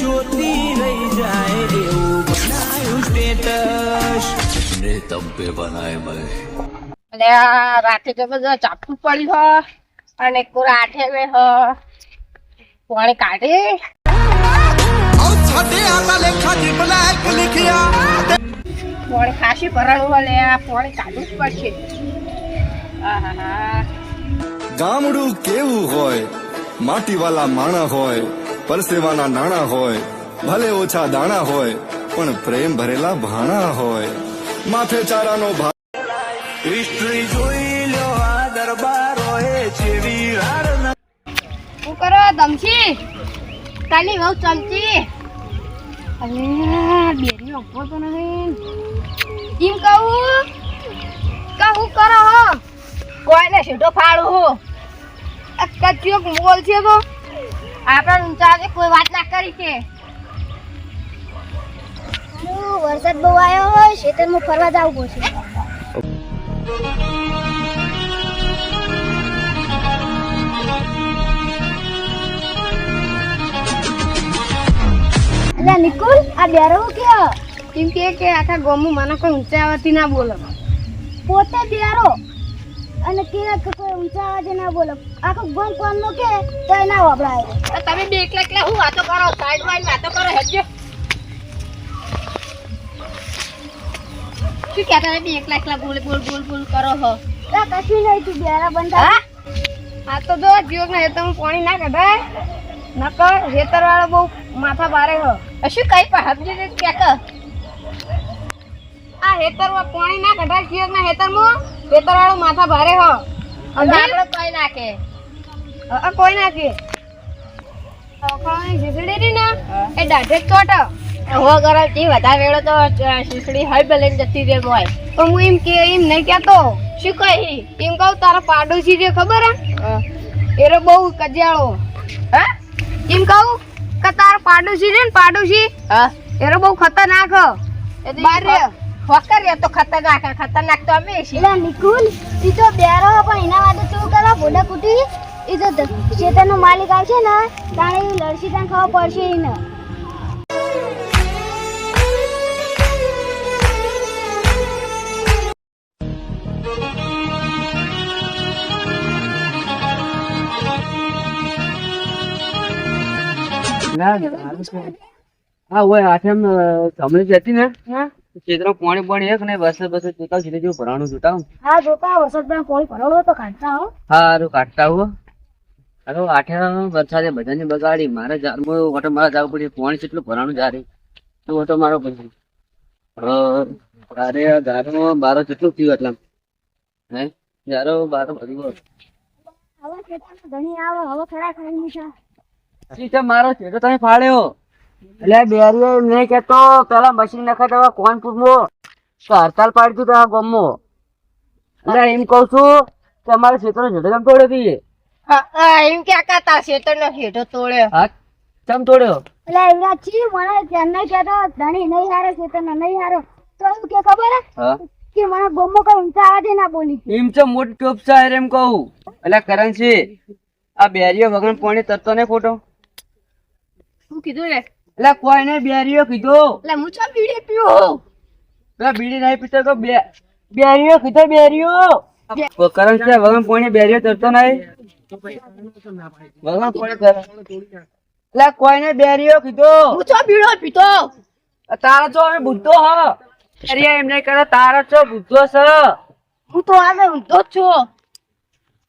જોતી રહી જાય એવું બનાયું સ્ટેટસ ને તમ બનાય મેં અને રાતે તો બધા ચાપુ પડી હો અને કોરાઠે મે હો. કોણે કાઢે? ઓ છતે આતા લેખા જી બ્લેક લખ્યા કોણે ખાસી ભરાણું હો આ પોણી કાઢવું જ પડશે. આહાહા. ગામડું કેવું હોય? માટીવાલા માણા હોય. પરસેવાના નાણા હોય ભલે ઓછા દાણા હોય પણ પ્રેમ ભરેલા ભાણા હોય. માથે ચારાનો ભાર હિસ્ટ્રી જોઈ લો આ દરબારો એ જેવી ન શું કરો દમશી કાલી બહુ ચમચી અરે બેરી ઊભો તો નહીં. એમ કહું કહું કરો. હો કોઈને સીધો ફાળું હું કચ્યો કચ્યોક મોલ છે તો? આપણા ઊંચા છે કોઈ વાત ના કરી છે વરસાદ બહુ આવ્યો હોય ખેતરમાં ફરવા જવું પડશે. એટલે નિકુલ આ બેરો કયો? કેમ કે કે આખા ગોમું મને કોઈ ઊંચા આવતી ના બોલો. પોતે બેરો. અને કે કે કોઈ ઊંચા અવાજે ના બોલો. આખો ગમ કોમ નો કે તો એ ના વપરાય. તમે બે એકલા એકલા હું વાતો કરો? સાઈડમાં વાતો કરો હેજો શું કહેતા બે એકલા એકલા બોલ બોલ બોલ બોલ કરો હો. તો કશું નહીં તું બેરા બંધા આ તો જો જીવક ના તમે પાણી ના કઢાય નકર હેતર વાળો બહુ માથા ભારે હો. શું કઈ પણ સમજી દે કે કે આ હેતરમાં પાણી ના કઢાય જીવક ના હેતર માં વાળો માથા ભારે હો. અને? આપણે કોઈ નાખે. અ કોઈ નાખે? ઓખાની શીસડી રહી ના? એ દાઢે જ ચોટ. હો. કરે તે વધારે વેળો તો શીસડી હઈ બેલેન જતી રે બોય તો હું એમ કે એમ નહીં કહેતો. શું કહી એમ કહું તારા પાડોશી જે ખબર હે? એરો બહુ કજિયાળો. હે? એમ કહું કે તારા પાડોશી છે ને પાડોશી? હા. એરો બહુ ખતરનાક હે. બાર રે હોકર તો ખતરનાક ખતરનાક તો અમે છીએ. એટલે નિકુલ ઈ તો બેરો પણ એના માટે તું કરો બોડા કુટી ઈ તો ચેતનનો માલિક આવશે ને તાણે ઈ લડશી તને ખબર પડશે એને. હા હોય આઠમ સમજ જતી ને? ખેતરમાં પાણી પાણી એક ને બસ બસ જોતા સીધે જો ભરાણું જોતા હું. હા જોતા વરસાદ પણ કોઈ ભરેલો તો કાઢતા હો. હારું કાઢતા હો. અરે આઠે વરસાદે બધાને બગાડી. મારે જારમાં ઓટો મારા જાવ પડી. પાણી કેટલું ભરાણું જારે તો ઓટો મારો પછી. અરે ગારમાં બારો કેટલું થયું એટલા. હે? જારો બારો ભર્યો હવે ખેતરમાં ઘણી આવે હવે ખરા ખાઈ નીચા મારો? ચેડો તમે ફાડ્યો એટલે બેરીએ એમ નહીં કેતો પેલા મશીન નખાય તો કોણ પૂછવો તો હડતાલ પાડી દીધું આ ગામમાં? એટલે એમ કહું છું કે અમારે ક્ષેત્ર ઝડે કેમ તોડ્યો હતી એમ કે આકા તા ક્ષેત્ર નો હેઠો તોડ્યો. હા કેમ તોડ્યો? એટલે એવડા છી મને ત્યાં કહેતો. ધણી નહીં હારે નો નહીં હારો. તો એવું કે ખબર હે? કે મને ગમો કઈ ઊંચા અવાજે ના બોલી. એમ તો મોટ ટોપ છે એમ કહું. એટલે કરણ છે આ બેરીઓ વગર પોણી તરતો ને ખોટો. શું કીધું લે? એટલે કોઈને બેરીઓ કીધો. એટલે હું છો બીડી પીઓ લે બીડી નહીં પીતો તો બે બેરીઓ કીધો બેરીઓ. કરણ છે વગમ પાણી બેરીઓ તરતો નહીં. વગમ પાણી તર એટલે કોઈને બેરીઓ કીધો. હું છો બીડો પીતો. તારા છો અમે બુદ્ધો હ. અરે એમ નહીં કરે તારા છો બુદ્ધો છે હું તો આમે ઊંધો જ છું.